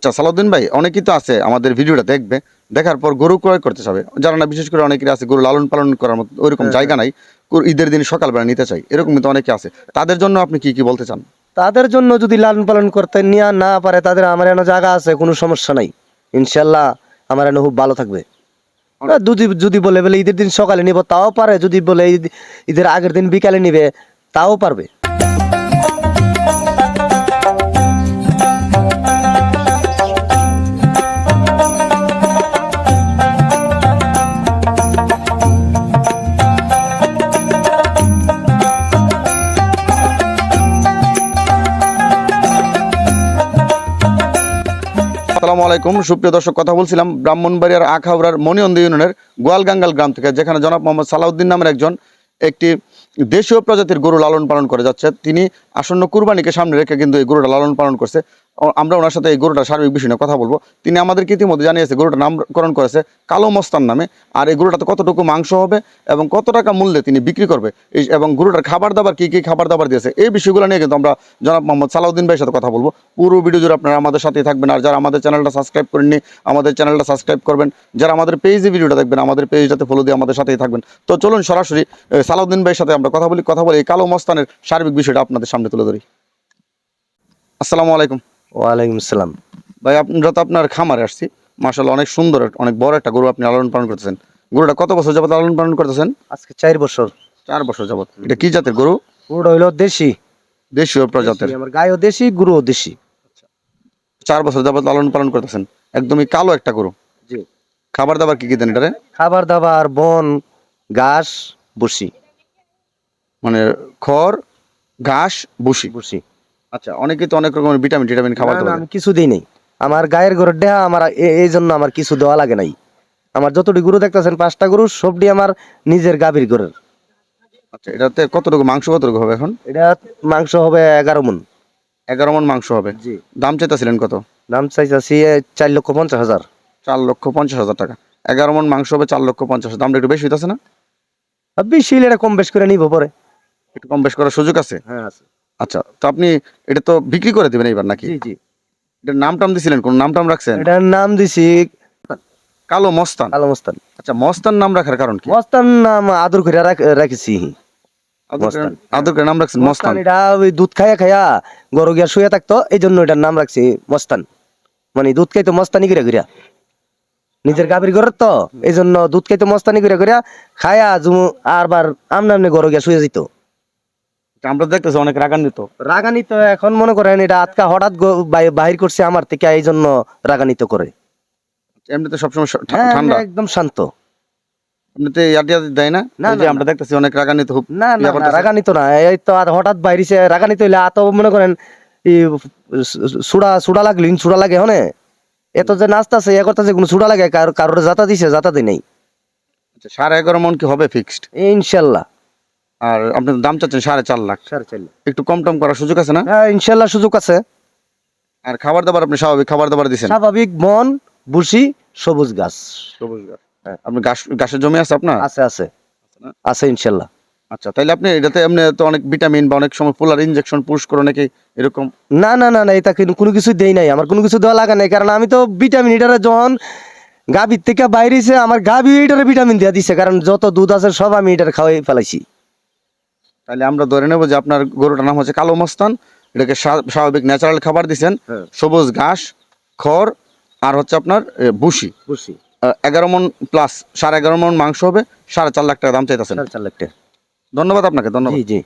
আচ্ছা সালাউদ্দিন ভাই অনেকেই তো আছে আমাদের ভিডিওটা দেখবে দেখার পর গরু ক্রয় করতে চাবে। যারা না বিশেষ করে অনেকেরই আছে গরু লালন পালন করার মতো ওইরকম জায়গা নাই গরু ঈদের দিন সকালবেলা নিতে চাই এরকম কিন্তু অনেকে আছে। তাদের জন্য আপনি কি কি বলতে চান? তাদের জন্য যদি লালন পালন করতে নিয়ে না পারে তাদের আমার এনে জায়গা আছে কোনো সমস্যা নাই। ইনশাল্লাহ আমার এনে খুব ভালো থাকবে। যদি যদি বলে বলে ঈদের দিন সকালে নিব তাও পারে। যদি বলে ঈদ- ঈদের আগের দিন বিকালে নিবে তাও পারবে। আসসালামু আলাইকুম। সুপ্রিয় দর্শক, কথা বলছিলাম ব্রাহ্মণবাড়িয়ার আখাউড়ার মনিয়ন্দ ইউনিয়নের গোয়ালগাঙ্গাল গ্রাম থেকে, যেখানে জনাব মোহাম্মদ সালাউদ্দিন নামের একজন একটি দেশীয় প্রজাতির গরু লালন পালন করে যাচ্ছে। তিনি আসন্ন কুরবানিকে সামনে রেখে কিন্তু এই গরুটা লালন পালন করছে। আমরা ওনার সাথে এই গরুটার সার্বিক বিষয় নিয়ে কথা বলব। তিনি আমাদেরকে ইতিমধ্যে জানিয়েছে গরুটার নামকরণ করেছে কালো মস্তান নামে। আর এই গরুটাতে কতটুকু মাংস হবে এবং কত টাকা মূল্যে তিনি বিক্রি করবে? এবং গরুটার খাবার দাবার, কি কী খাবার দাবার দিয়েছে? এই বিষয়গুলো নিয়ে কিন্তু আমরা জনাব মোহাম্মদ সালাউদ্দিন ভাইয়ের সাথে কথা বলব। পুরো ভিডিও জুড়ে আপনারা আমাদের সাথেই থাকবেন। আর যারা আমাদের চ্যানেলটা সাবস্ক্রাইব করেননি, আমাদের চ্যানেলটা সাবস্ক্রাইব করবেন। যারা আমাদের পেজে ভিডিওটা দেখবেন, আমাদের পেজটাতে ফলো দিয়ে আমাদের সাথেই থাকবেন। তো চলুন সরাসরি সালাউদ্দিন ভাইয়ের সাথে আমরা কথা বলি কথা বলি এই কালো মস্তানের সার্বিক বিষয়টা আপনাদের সামনে তুলে ধরি। আসসালামু আলাইকুম। ওয়ালাইকুম আসসালাম। ভাই আপনারা তো আপনার খামারে আসছি মার্শাল্লাহ অনেক সুন্দর অনেক বড় একটা গরু আপনি লালন পালন করতেছেন। গরুটা কত বছর যাবত লালন পালন করতেছেন? আজকে চার বছর। চার বছর যাবত এটা কি জাতের গরু? গরুটা হইল দেশি। দেশীয় প্রজাতের। আমার গায়েও দেশি গুরুও দেশি। চার বছর যাবত লালন পালন করতেছেন। একদমই কালো একটা গরু। জি। খাবার দাবার কি কি দেন এটারে? খাবার দাবার বন ঘাস বসি মানে খড় ঘাস বুসি বসি আচ্ছা অনেকেই তো অনেক রকমের ভিটামিন টিটামিন খাবার না, আমি কিছু দিই নাই। আমার গায়ের গরুর দেহা আমার এই জন্য আমার কিছু দেওয়া লাগে নাই। আমার যতটি গরু দেখতেছেন পাঁচটা গরু সবটি আমার নিজের গাভীর গরুর আচ্ছা এটাতে কতটুকু মাংস কতটুকু হবে এখন? এটা মাংস হবে এগারো মন। এগারো মন মাংস হবে। জি। দাম চাইতেছিলেন কত? দাম চাইছি চার লক্ষ পঞ্চাশ হাজার। চার লক্ষ পঞ্চাশ হাজার টাকা। এগারো মন মাংস হবে চার লক্ষ পঞ্চাশ হাজার। দামটা একটু বেশি হইতেছে না? বেশি এটা কম বেশ করে নিব পরে। একটু কম বেশ করার সুযোগ আছে? হ্যাঁ আছে। আচ্ছা তো আপনি এটা তো বিক্রি করে দিবেন এইবার নাকি? জি জি। এটার নাম টাম দিছিলেন কোন নাম টাম রাখছেন? এটার নাম দিছি কালো মস্তান। আলো মস্তান। আচ্ছা মস্তান নাম রাখার কারণ কি? মস্তান নাম আদর করে রাখ- রাখিছি। আদর করে- নাম রাখছেন মস্তান এটা ওই দুধ খাইয়া খাইয়া গরু গিয়া শুয়ে থাকতো এই জন্য এটার নাম রাখছি মস্তান। মানে দুধ খাইতো মস্তানি করে ঘুরিয়া নিজের গাভীর ঘরের তো এই জন্য দুধ খাইতো মস্তানি করে ঘুরিয়া খায়া জুমু আরবার আমনে আমনে গরু গিয়া শুয়ে যেত আমরা দেখতেছি অনেক রাগান্বিত। রাগানিত এখন মনে করেন এটা আজকা হঠাৎ বাহির করছে আমার থেকে এই জন্য রাগানিত করে। এমনিতে সবসময় হ্যাঁ, ঠান্ডা? একদম শান্ত। এমনিতে ইয়াটি দেয় না? না, যে আমরা দেখতেছি অনেক রাগান্বিত খুব না না ইয়া না, এই তো আর হঠাৎ বাইরিছে রাগানিত হইলে আত মনে করেন সুড়া সুড়া লাগলি সুড়া লাগে হনে? এত যে নাচতাছে এ করতেছে কোনো সুড়া লাগে কারোর জাতা দিছে জাতা দি নেই। আচ্ছা, সাড়ে এগারো মন কি হবে ফিক্সড ইনশাল্লাহ। আর আপনি দাম চাচ্ছেন সাড়ে চার লাখ। সাড়ে চার একটু কম টম করার সুযোগ আছে না? হ্যাঁ ইনশাল্লাহ সুযোগ আছে। আর খাবার দাবার আপনি স্বাভাবিক খাবার দাবার দিচ্ছেন স্বাভাবিক বন বুসি সবুজ গাছ। সবুজ গাছ। হ্যাঁ আপনি গাছ গাছের জমি আছে আপনার? আছে আছে। আছে ইনশাল্লাহ। আচ্ছা তাইলে আপনি এটাতে এমনি তো অনেক ভিটামিন বা অনেক সময় পোলার ইনজেকশন পুশ করে নাকি এরকম? না না না না এটা কিন্তু কোনো কিছু দেই নাই। আমার কোনো কিছু দেওয়া লাগে নাই কারণ আমি তো ভিটামিন এটারে যখন গাভীর থেকে বাইরেছে আমার গাভী এটারে ভিটামিন দিয়ে দিছে কারণ যত দুধ আছে সব আমি এটার খাওয়াই ফেলাইছি। তাহলে আমরা ধরে নেব যে আপনার গরুটার নাম হচ্ছে কালো মস্তান। এটাকে স্বাভাবিক ন্যাচারাল খাবার দিচ্ছেন হ্যাঁ। সবুজ ঘাস খড় আর হচ্ছে আপনার বুসি ভুসি। এগারো মন প্লাস সাড়ে এগারো মন মাংস হবে সাড়ে চার লাখ টাকা দাম চাইতেছেন। চার লাখ টাকা। ধন্যবাদ আপনাকে ধন্যবাদ। জি।